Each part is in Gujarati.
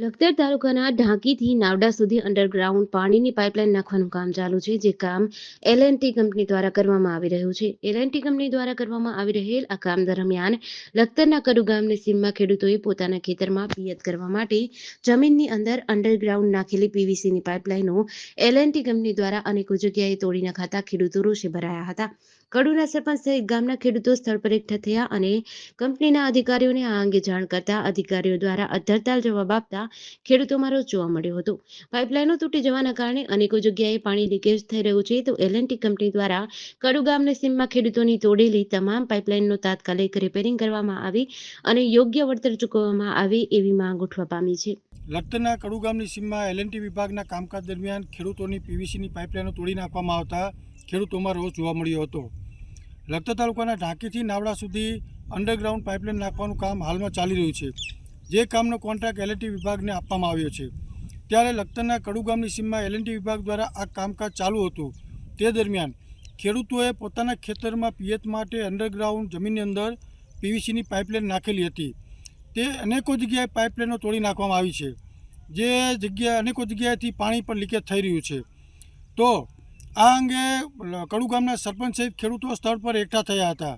લખતર તાલુકાના ઢાંકીથી નાવડા સુધી અંડરગ્રાઉન્ડ પાણીની પાઇપલાઇન નાખવાનું કામ ચાલુ છે, જે કામ એલ કંપની દ્વારા કરવામાં આવી રહ્યું છે. એલ કંપની દ્વારા કરવામાં આવી રહેલ આ કામ દરમિયાન લખતરના કડુ ગામની સીમમાં ખેડૂતોએ પોતાના ખેતરમાં પિયત કરવા માટે જમીનની અંદર અંડરગ્રાઉન્ડ નાખેલી પીવીસીની પાઇપલાઇનો એલ ટી કંપની દ્વારા અનેકો જગ્યાએ તોડી નાખાતા ખેડૂતો રોષે ભરાયા હતા. કડુના સરપંચ સહિત ગામના ખેડૂતો સ્થળ પર એકઠા થયા અને કંપનીના અધિકારીઓને આ અંગે જાણ કરતા અધિકારીઓ દ્વારા અધરતાલ જવાબ આપતા ખેડૂતોમાં રોષ જોવા મળ્યો હતો. પાઇપલાઇનો તૂટી જવાના કારણે અનેકો જગ્યાએ પાણી લીકેજ થઈ રહ્યું છે. તો એલએનટી કંપની દ્વારા કડુ ગામની સીમમાં ખેડૂતોની તોડેલી તમામ પાઇપલાઇનનો તાત્કાલિક રિપેરિંગ કરવામાં આવી અને યોગ્ય વળતર ચૂકવવામાં આવે એવી માંગ ઉઠવા પામી છે. લખતરના કડુ સીમમાં એલએનટી વિભાગના કામકાજ દરમિયાન ખેડૂતોની પીવીસીની પાઇપલાઇનો તોડી નાખવામાં આવતા ખેડૂતોમાં રોષ જોવા મળ્યો હતો. લખતર તાલુકાના ઢાંકીથી નાવડા સુધી અંડરગ્રાઉન્ડ પાઇપલાઇન નાખવાનું કામ હાલમાં ચાલી રહ્યું છે. જે કામનો કોન્ટ્રાક્ટ એલએનટી વિભાગને આપવામાં આવ્યો છે. ત્યારે લખતરના કડુ ગામની સીમમાં એલએનટી વિભાગ દ્વારા આ કામકાજ ચાલુ હતું. તે દરમિયાન ખેડૂતોએ પોતાના ખેતરમાં પિયત માટે અંડરગ્રાઉન્ડ જમીનની અંદર પીવીસીની પાઇપલાઇન નાખેલી હતી. તે અનેકો જગ્યાએ પાઇપલાઇનો તોડી નાખવામાં આવી છે. જે જગ્યાએ અનેકો જગ્યાએથી પાણી પણ લીકેજ થઈ રહ્યું છે. તો આ અંગે કડુ ગામના સરપંચ સહિત ખેડૂતો સ્થળ પર એકઠા થયા હતા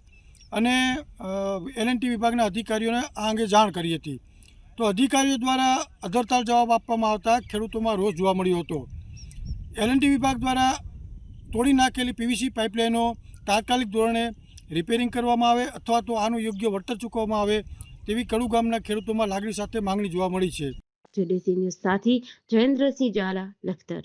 અને એલએનટી વિભાગના અધિકારીઓને આ અંગે જાણ કરી હતી. તો અધિકારીઓ દ્વારા અધરતાલ જવાબ આપવામાં આવતા ખેડૂતોમાં રોષ જોવા મળ્યો હતો. એલએનટી વિભાગ દ્વારા તોડી નાખેલી પીવીસી પાઇપલાઇનો તાત્કાલિક ધોરણે રિપેરિંગ કરવામાં આવે અથવા તો આનું યોગ્ય વળતર ચૂકવવામાં આવે તેવી કડુ ગામના ખેડૂતોમાં લાગણી સાથે માંગણી જોવા મળી છે. જયેન્દ્રસિંહ ઝાલા, લખતર.